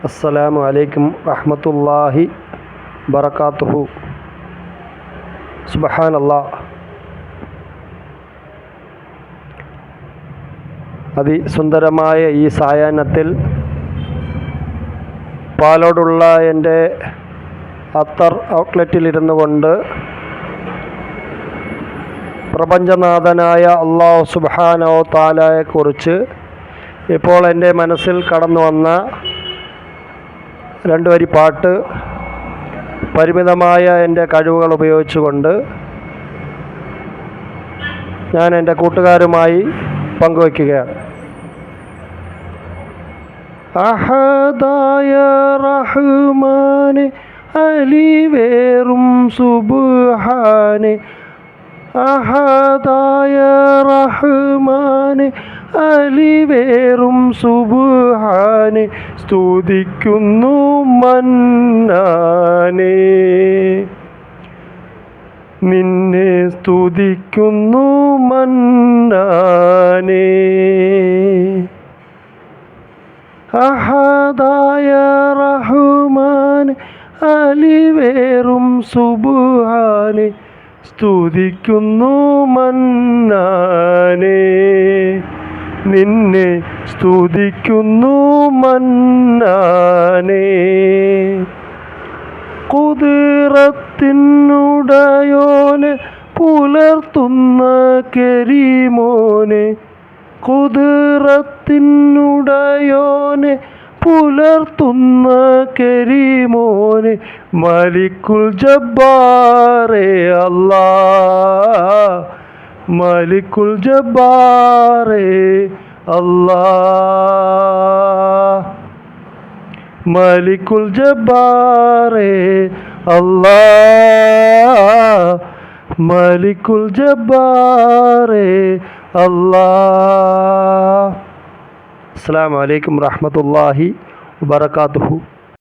അസ്സലാമു അലൈക്കും റഹ്മത്തുള്ളാഹി ബറകാതുഹു അള്ളാ അതിസുന്ദരമായ ഈ സായാഹ്നത്തിൽ പാലോടുള്ള എന്റെ അത്തർ ഔട്ട്ലെറ്റിലിരുന്നു കൊണ്ട് പ്രപഞ്ചനാഥനായ അള്ളാഹു സുബാനോ താലയെക്കുറിച്ച് ഇപ്പോൾ എന്റെ മനസ്സിൽ കടന്നു വന്ന രണ്ട് വരി പാട്ട് പരിമിതമായ എന്റെ കഴിവുകൾ ഉപയോഗിച്ചുകൊണ്ട് ഞാൻ എന്റെ കൂട്ടുകാരുമായി പങ്കുവയ്ക്കുകയാണ്. അഹദായ റഹ്മാനെ അലിവേറും സുബ്ഹാനെ അഹദായ റഹ്മാനെ അലിവേറും സുബുഹാനെ സ്തുതിക്കുന്നു മന്നാനെ. നിന്നെ സ്തുതിക്കുന്നു മന്നാനെ. അഹദായ റഹ്മാൻ അലിവേറും സുബ്ഹാനെ സ്തുതിക്കുന്നു മന്നാനെ. നിന്നെ സ്തുതിക്കുന്നു മന്നാനെ. കുതിറത്തിനുടയോനെ പുലർത്തുന്ന കരീമോനെ. കുതിറത്തിനുടയോനെ പുലർത്തുന്ന نے مالک الجبار اللہ مالک الجبار اللہ مالک الجبار اللہ مالک الجبار اللہ۔ السلام علیکم ورحمۃ اللہ وبرکاتہ۔